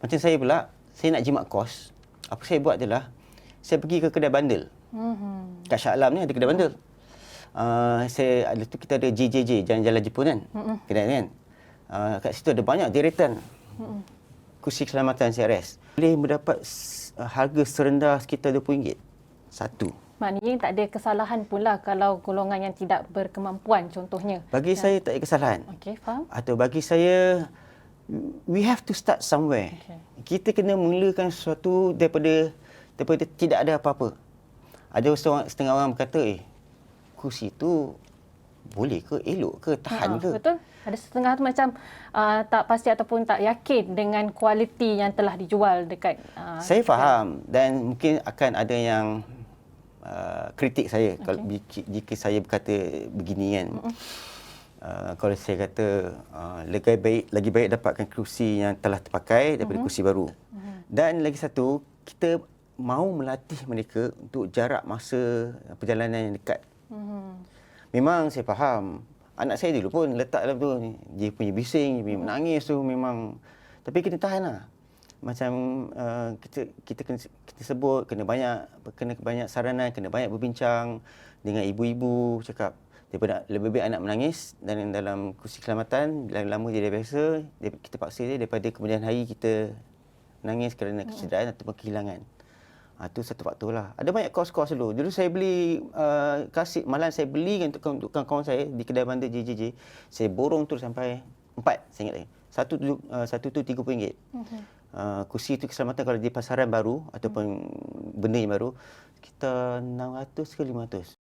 Macam saya pula, saya nak jimat kos. Apa saya buat adalah, saya pergi ke kedai bandel. Mhm. Kat Shah Alam ni ada kedai bandel. Uh, saya ada tu kita ada JJJ Jalan-Jalan Jepun kan. Mm-mm. Kedai kan. Uh, kat situ ada banyak deretan. Mm-mm. Kursi keselamatan CRS. Boleh mendapat uh, harga serendah sekitar RM20. Satu. Maknanya tak ada kesalahan pula kalau golongan yang tidak berkemampuan contohnya. Bagi saya tak ada kesalahan. Okey, faham? Atau bagi saya we have to start somewhere. Okey. Kita kena mulakan sesuatu daripada daripada tidak ada apa-apa. Ada seorang setengah orang berkata, "Eh, kursi tu boleh ke, elok ke, tahan Ha, ke?" Betul. Ada setengah tu macam uh, tak pasti ataupun tak yakin dengan kualiti yang telah dijual dekat uh, Saya faham dan mungkin akan ada yang uh, kritik saya okay. kalau jika, jika saya berkata begini kan. Uh, kalau saya kata uh, lebih baik lagi baik dapatkan kerusi yang telah terpakai daripada kerusi baru. Dan lagi satu, kita mahu melatih mereka untuk jarak masa perjalanan yang dekat. Mhm. Memang saya faham. Anak saya dulu pun letak dalam tu. Dia punya bising, dia punya menangis tu memang. Tapi kena tahan lah. Macam uh, kita kita kena kita sebut kena banyak kena banyak saranan, kena banyak berbincang dengan ibu-ibu cakap daripada lebih baik anak menangis dan dalam kursi keselamatan bila lama dia dah biasa dia, kita paksa dia daripada kemudian hari kita menangis kerana kecederaan ataupun kehilangan. Ha, itu satu faktor lah. Ada banyak kos-kos dulu. Dulu saya beli uh, kasih, malam saya beli untuk, untuk kawan-kawan saya di kedai bandar JJJ. Saya borong tu sampai empat, saya ingat lagi. Satu tu, uh, satu tu RM30. Mhm. Uh, kursi tu keselamatan kalau di pasaran baru ataupun benda yang baru, kita 600 ke 500.